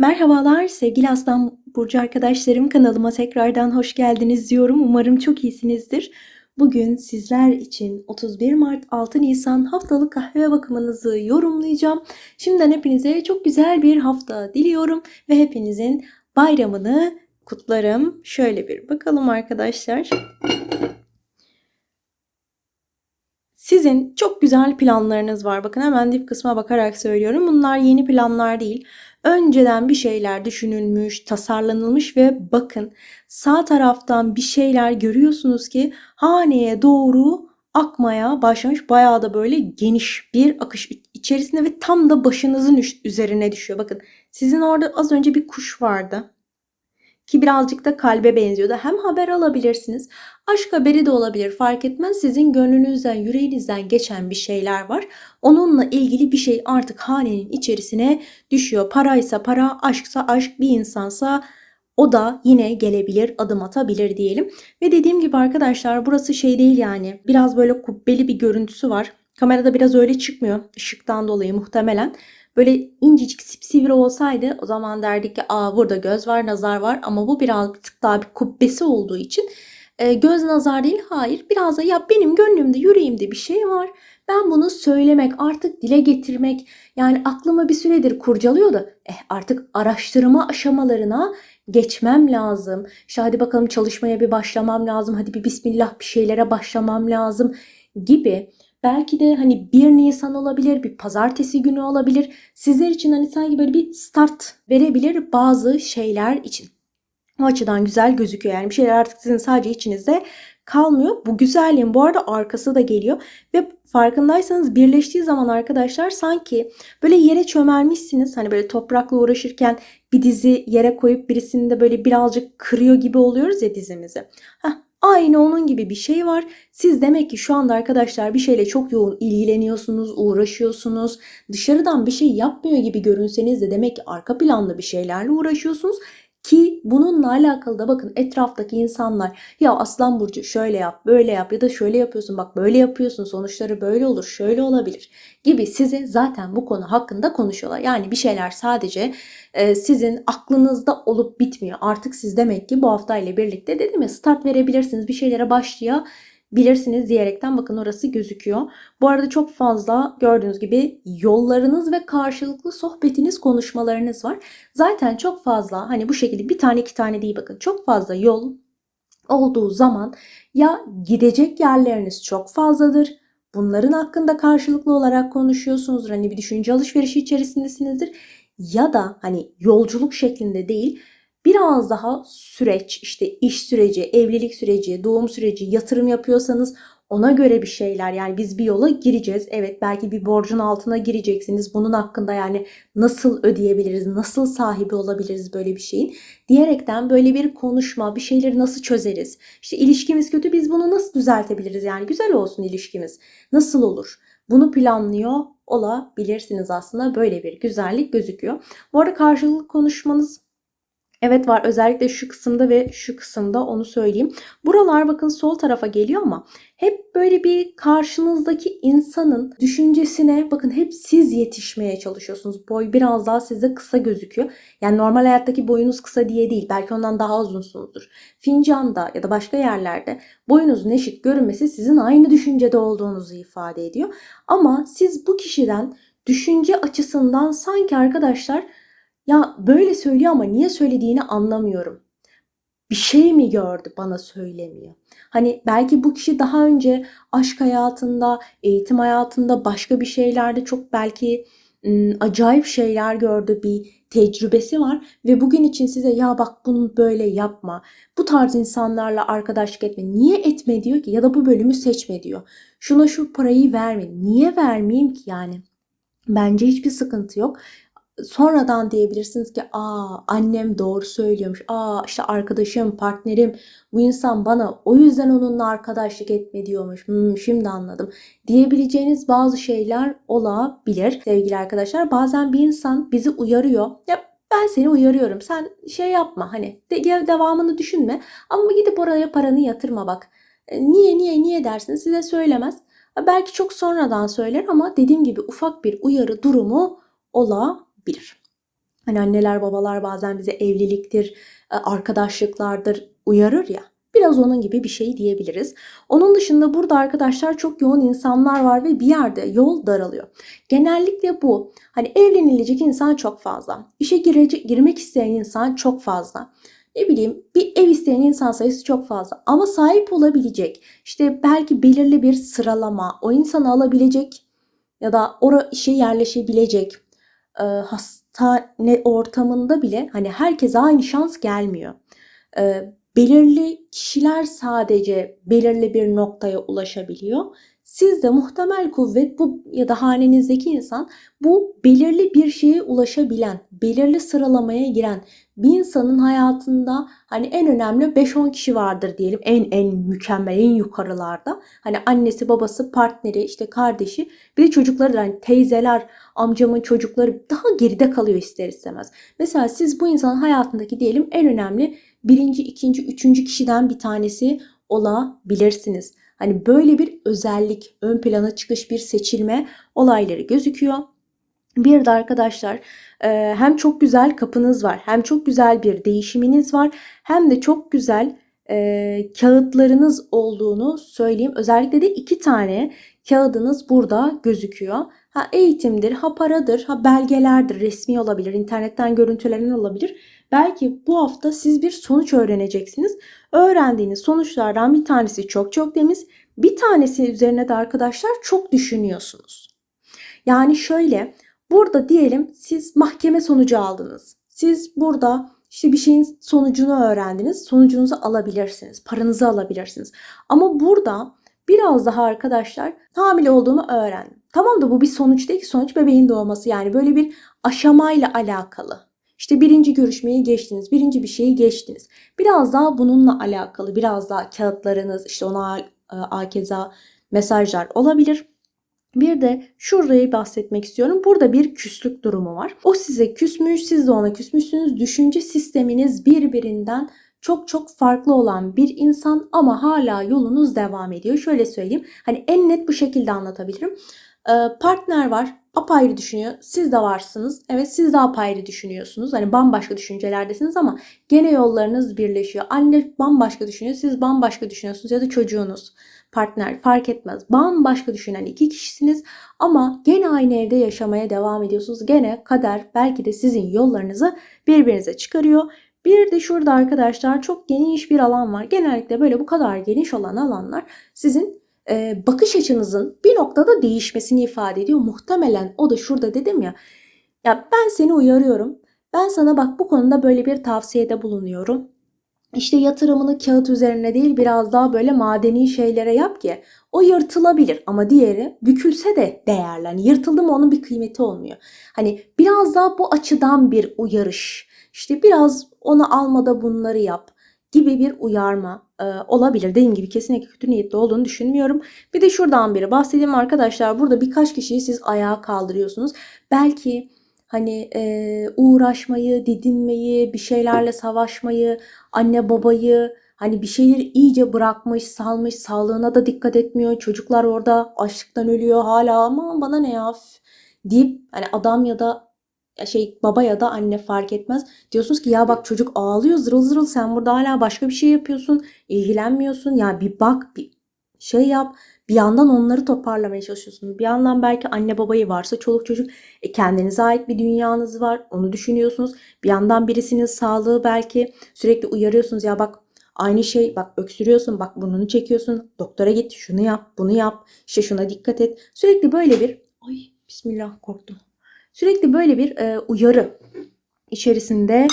Merhabalar sevgili Aslan Burcu arkadaşlarım kanalıma tekrardan hoş geldiniz diyorum. Umarım çok iyisinizdir. Bugün sizler için 31 Mart 6 Nisan haftalık kahve bakımınızı yorumlayacağım. Şimdiden hepinize çok güzel bir hafta diliyorum ve hepinizin bayramını kutlarım. Şöyle bir bakalım arkadaşlar. Sizin çok güzel planlarınız var. Bakın hemen dip kısma bakarak söylüyorum. Bunlar yeni planlar değil. Önceden bir şeyler düşünülmüş, tasarlanılmış ve bakın sağ taraftan bir şeyler görüyorsunuz ki haneye doğru akmaya başlamış. Bayağı da böyle geniş bir akış içerisinde ve tam da başınızın üzerine düşüyor. Bakın sizin orada az önce bir kuş vardı ki birazcık da kalbe benziyordu. Hem haber alabilirsiniz, aşk haberi de olabilir fark etmez. Sizin gönlünüzden, yüreğinizden geçen bir şeyler var. Onunla ilgili bir şey artık hanenin içerisine düşüyor. Paraysa para, aşksa aşk, bir insansa o da yine gelebilir, adım atabilir diyelim. Ve dediğim gibi arkadaşlar burası şey değil yani. Biraz böyle kubbeli bir görüntüsü var. Kamerada biraz öyle çıkmıyor ışıktan dolayı muhtemelen. Böyle incecik sipsivri olsaydı o zaman derdik ki aa burada göz var nazar var ama bu birazcık daha bir kubbesi olduğu için e, göz nazar değil hayır biraz da ya benim gönlümde yüreğimde bir şey var ben bunu söylemek artık dile getirmek yani aklıma bir süredir kurcalıyor da eh, artık araştırma aşamalarına geçmem lazım. İşte hadi bakalım çalışmaya bir başlamam lazım. Hadi bir bismillah bir şeylere başlamam lazım gibi Belki de hani 1 Nisan olabilir, bir pazartesi günü olabilir. Sizler için hani sanki böyle bir start verebilir bazı şeyler için. O açıdan güzel gözüküyor. Yani bir şeyler artık sizin sadece içinizde kalmıyor. Bu güzelliğin bu arada arkası da geliyor. Ve farkındaysanız birleştiği zaman arkadaşlar sanki böyle yere çömelmişsiniz. Hani böyle toprakla uğraşırken bir dizi yere koyup birisini de böyle birazcık kırıyor gibi oluyoruz ya dizimizi. Heh, Aynı onun gibi bir şey var. Siz demek ki şu anda arkadaşlar bir şeyle çok yoğun ilgileniyorsunuz, uğraşıyorsunuz. Dışarıdan bir şey yapmıyor gibi görünseniz de demek ki arka planda bir şeylerle uğraşıyorsunuz. Ki bununla alakalı da bakın etraftaki insanlar ya Aslan Burcu şöyle yap böyle yap ya da şöyle yapıyorsun bak böyle yapıyorsun sonuçları böyle olur şöyle olabilir gibi size zaten bu konu hakkında konuşuyorlar. Yani bir şeyler sadece e, sizin aklınızda olup bitmiyor. Artık siz demek ki bu hafta ile birlikte dedim ya start verebilirsiniz bir şeylere başlayabilirsiniz bilirsiniz diyerekten bakın orası gözüküyor. Bu arada çok fazla gördüğünüz gibi yollarınız ve karşılıklı sohbetiniz, konuşmalarınız var. Zaten çok fazla hani bu şekilde bir tane iki tane değil bakın çok fazla yol olduğu zaman ya gidecek yerleriniz çok fazladır. Bunların hakkında karşılıklı olarak konuşuyorsunuzdur. Hani bir düşünce alışverişi içerisindesinizdir. Ya da hani yolculuk şeklinde değil biraz daha süreç işte iş süreci, evlilik süreci, doğum süreci, yatırım yapıyorsanız ona göre bir şeyler yani biz bir yola gireceğiz. Evet belki bir borcun altına gireceksiniz. Bunun hakkında yani nasıl ödeyebiliriz, nasıl sahibi olabiliriz böyle bir şeyin diyerekten böyle bir konuşma, bir şeyleri nasıl çözeriz? İşte ilişkimiz kötü biz bunu nasıl düzeltebiliriz? Yani güzel olsun ilişkimiz. Nasıl olur? Bunu planlıyor olabilirsiniz aslında böyle bir güzellik gözüküyor. Bu arada karşılıklı konuşmanız Evet var özellikle şu kısımda ve şu kısımda onu söyleyeyim. Buralar bakın sol tarafa geliyor ama hep böyle bir karşınızdaki insanın düşüncesine bakın hep siz yetişmeye çalışıyorsunuz. Boy biraz daha size kısa gözüküyor. Yani normal hayattaki boyunuz kısa diye değil. Belki ondan daha uzunsunuzdur. Fincanda ya da başka yerlerde boyunuzun eşit görünmesi sizin aynı düşüncede olduğunuzu ifade ediyor. Ama siz bu kişiden düşünce açısından sanki arkadaşlar ya böyle söylüyor ama niye söylediğini anlamıyorum. Bir şey mi gördü bana söylemiyor. Hani belki bu kişi daha önce aşk hayatında, eğitim hayatında, başka bir şeylerde çok belki acayip şeyler gördü, bir tecrübesi var ve bugün için size ya bak bunu böyle yapma. Bu tarz insanlarla arkadaşlık etme. Niye etme diyor ki ya da bu bölümü seçme diyor. Şuna şu parayı verme. Niye vermeyeyim ki yani? Bence hiçbir sıkıntı yok sonradan diyebilirsiniz ki aa annem doğru söylüyormuş. Aa işte arkadaşım, partnerim bu insan bana o yüzden onunla arkadaşlık etme diyormuş. Hmm, şimdi anladım. Diyebileceğiniz bazı şeyler olabilir sevgili arkadaşlar. Bazen bir insan bizi uyarıyor. Ya ben seni uyarıyorum. Sen şey yapma hani de, devamını düşünme. Ama gidip oraya paranı yatırma bak. E, niye niye niye dersiniz size söylemez. Belki çok sonradan söyler ama dediğim gibi ufak bir uyarı durumu olabilir bilir. Hani anneler babalar bazen bize evliliktir, e, arkadaşlıklardır uyarır ya. Biraz onun gibi bir şey diyebiliriz. Onun dışında burada arkadaşlar çok yoğun insanlar var ve bir yerde yol daralıyor. Genellikle bu. Hani evlenilecek insan çok fazla. İşe girecek, girmek isteyen insan çok fazla. Ne bileyim bir ev isteyen insan sayısı çok fazla. Ama sahip olabilecek işte belki belirli bir sıralama o insanı alabilecek ya da oraya işe yerleşebilecek e, hastane ortamında bile hani herkese aynı şans gelmiyor. E, belirli kişiler sadece belirli bir noktaya ulaşabiliyor. Siz de muhtemel kuvvet bu ya da hanenizdeki insan bu belirli bir şeye ulaşabilen, belirli sıralamaya giren bir insanın hayatında hani en önemli 5-10 kişi vardır diyelim. En en mükemmel, en yukarılarda. Hani annesi, babası, partneri, işte kardeşi, bir de çocukları da hani teyzeler, amcamın çocukları daha geride kalıyor ister istemez. Mesela siz bu insanın hayatındaki diyelim en önemli birinci, ikinci, üçüncü kişiden bir tanesi olabilirsiniz. Hani böyle bir özellik, ön plana çıkış bir seçilme olayları gözüküyor. Bir de arkadaşlar e, hem çok güzel kapınız var, hem çok güzel bir değişiminiz var, hem de çok güzel e, kağıtlarınız olduğunu söyleyeyim. Özellikle de iki tane kağıdınız burada gözüküyor. Ha eğitimdir, ha paradır, ha belgelerdir, resmi olabilir, internetten görüntülenen olabilir. Belki bu hafta siz bir sonuç öğreneceksiniz. Öğrendiğiniz sonuçlardan bir tanesi çok çok temiz, bir tanesi üzerine de arkadaşlar çok düşünüyorsunuz. Yani şöyle, burada diyelim siz mahkeme sonucu aldınız. Siz burada işte bir şeyin sonucunu öğrendiniz. Sonucunuzu alabilirsiniz. Paranızı alabilirsiniz. Ama burada biraz daha arkadaşlar hamile olduğumu öğrendim. Tamam da bu bir sonuç değil ki sonuç bebeğin doğması yani böyle bir aşamayla alakalı. İşte birinci görüşmeyi geçtiniz, birinci bir şeyi geçtiniz. Biraz daha bununla alakalı, biraz daha kağıtlarınız, işte ona akeza mesajlar olabilir. Bir de şurayı bahsetmek istiyorum. Burada bir küslük durumu var. O size küsmüş, siz de ona küsmüşsünüz. Düşünce sisteminiz birbirinden çok çok farklı olan bir insan ama hala yolunuz devam ediyor. Şöyle söyleyeyim. Hani en net bu şekilde anlatabilirim. Ee, partner var apayrı düşünüyor. Siz de varsınız. Evet siz de apayrı düşünüyorsunuz. Hani bambaşka düşüncelerdesiniz ama gene yollarınız birleşiyor. Anne bambaşka düşünüyor. Siz bambaşka düşünüyorsunuz ya da çocuğunuz, partner fark etmez. Bambaşka düşünen iki kişisiniz ama gene aynı evde yaşamaya devam ediyorsunuz. Gene kader belki de sizin yollarınızı birbirinize çıkarıyor. Bir de şurada arkadaşlar çok geniş bir alan var. Genellikle böyle bu kadar geniş olan alanlar sizin e, bakış açınızın bir noktada değişmesini ifade ediyor. Muhtemelen o da şurada dedim ya. Ya ben seni uyarıyorum. Ben sana bak bu konuda böyle bir tavsiyede bulunuyorum. İşte yatırımını kağıt üzerine değil biraz daha böyle madeni şeylere yap ki o yırtılabilir ama diğeri bükülse de değerli. Hani yırtıldı mı onun bir kıymeti olmuyor. Hani biraz daha bu açıdan bir uyarış. İşte biraz onu almada bunları yap gibi bir uyarma e, olabilir. Dediğim gibi kesinlikle kötü niyetli olduğunu düşünmüyorum. Bir de şuradan biri bahsedeyim arkadaşlar. Burada birkaç kişiyi siz ayağa kaldırıyorsunuz. Belki hani e, uğraşmayı, didinmeyi, bir şeylerle savaşmayı, anne babayı hani bir şeyleri iyice bırakmış, salmış, sağlığına da dikkat etmiyor. Çocuklar orada açlıktan ölüyor hala ama bana ne ya deyip hani adam ya da şey baba ya da anne fark etmez. Diyorsunuz ki ya bak çocuk ağlıyor zırıl zırıl sen burada hala başka bir şey yapıyorsun. ilgilenmiyorsun. Ya bir bak bir şey yap. Bir yandan onları toparlamaya çalışıyorsunuz. Bir yandan belki anne babayı varsa çoluk çocuk e, kendinize ait bir dünyanız var. Onu düşünüyorsunuz. Bir yandan birisinin sağlığı belki sürekli uyarıyorsunuz. Ya bak aynı şey bak öksürüyorsun bak burnunu çekiyorsun. Doktora git şunu yap bunu yap. İşte şuna dikkat et. Sürekli böyle bir ay bismillah korktum. Sürekli böyle bir e, uyarı içerisinde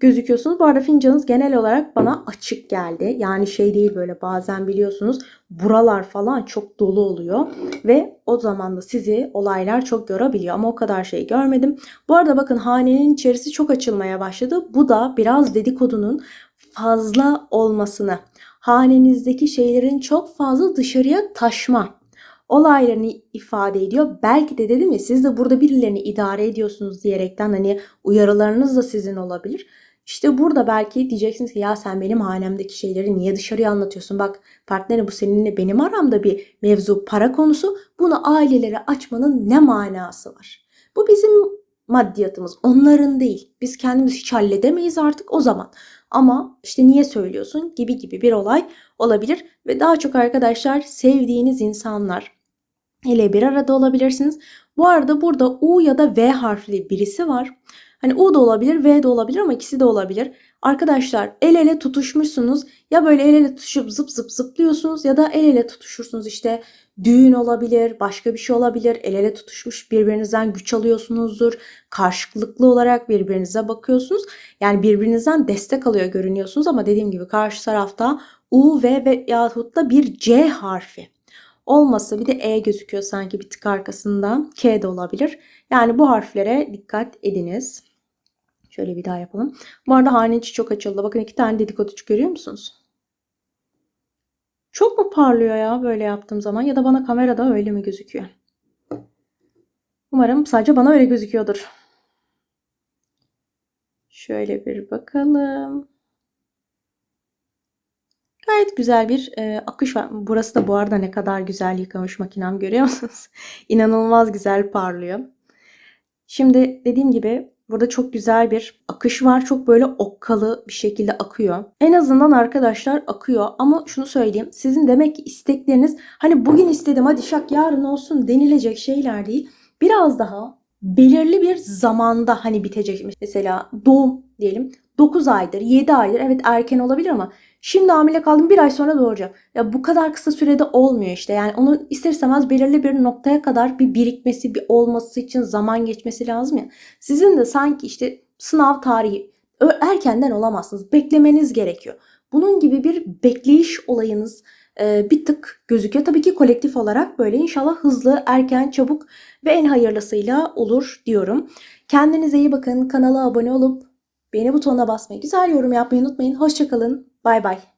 gözüküyorsunuz. Bu arada fincanınız genel olarak bana açık geldi. Yani şey değil böyle bazen biliyorsunuz buralar falan çok dolu oluyor. Ve o zaman da sizi olaylar çok görebiliyor. Ama o kadar şey görmedim. Bu arada bakın hanenin içerisi çok açılmaya başladı. Bu da biraz dedikodunun fazla olmasını, hanenizdeki şeylerin çok fazla dışarıya taşma olaylarını ifade ediyor. Belki de dedim ya siz de burada birilerini idare ediyorsunuz diyerekten hani uyarılarınız da sizin olabilir. İşte burada belki diyeceksiniz ki ya sen benim hanemdeki şeyleri niye dışarıya anlatıyorsun? Bak partnerim bu seninle benim aramda bir mevzu para konusu. Bunu ailelere açmanın ne manası var? Bu bizim maddiyatımız onların değil. Biz kendimiz hiç halledemeyiz artık o zaman. Ama işte niye söylüyorsun gibi gibi bir olay olabilir ve daha çok arkadaşlar sevdiğiniz insanlar ile bir arada olabilirsiniz. Bu arada burada U ya da V harfli birisi var. Hani U da olabilir, V de olabilir ama ikisi de olabilir. Arkadaşlar el ele tutuşmuşsunuz. Ya böyle el ele tutuşup zıp zıp zıplıyorsunuz ya da el ele tutuşursunuz işte düğün olabilir, başka bir şey olabilir. El ele tutuşmuş birbirinizden güç alıyorsunuzdur. Karşılıklı olarak birbirinize bakıyorsunuz. Yani birbirinizden destek alıyor görünüyorsunuz ama dediğim gibi karşı tarafta U, V ve yahut da bir C harfi olmasa bir de E gözüküyor sanki bir tık arkasında. K de olabilir. Yani bu harflere dikkat ediniz. Şöyle bir daha yapalım. Bu arada hane içi çok açıldı. Bakın iki tane dedikoducu görüyor musunuz? Çok mu parlıyor ya böyle yaptığım zaman ya da bana kamerada öyle mi gözüküyor? Umarım sadece bana öyle gözüküyordur. Şöyle bir bakalım. Gayet güzel bir e, akış var. Burası da bu arada ne kadar güzel yıkamış makinem görüyor musunuz? İnanılmaz güzel parlıyor. Şimdi dediğim gibi burada çok güzel bir akış var. Çok böyle okkalı bir şekilde akıyor. En azından arkadaşlar akıyor. Ama şunu söyleyeyim. Sizin demek ki istekleriniz hani bugün istedim hadi şak yarın olsun denilecek şeyler değil. Biraz daha belirli bir zamanda hani bitecek. Mesela doğum diyelim 9 aydır, 7 aydır evet erken olabilir ama şimdi hamile kaldım bir ay sonra doğuracağım. Ya bu kadar kısa sürede olmuyor işte. Yani onun ister istemez belirli bir noktaya kadar bir birikmesi, bir olması için zaman geçmesi lazım ya. Sizin de sanki işte sınav tarihi erkenden olamazsınız. Beklemeniz gerekiyor. Bunun gibi bir bekleyiş olayınız bir tık gözüküyor. Tabii ki kolektif olarak böyle inşallah hızlı, erken, çabuk ve en hayırlısıyla olur diyorum. Kendinize iyi bakın. Kanala abone olup Beğeni butonuna basmayı, güzel yorum yapmayı unutmayın. Hoşçakalın. Bay bay.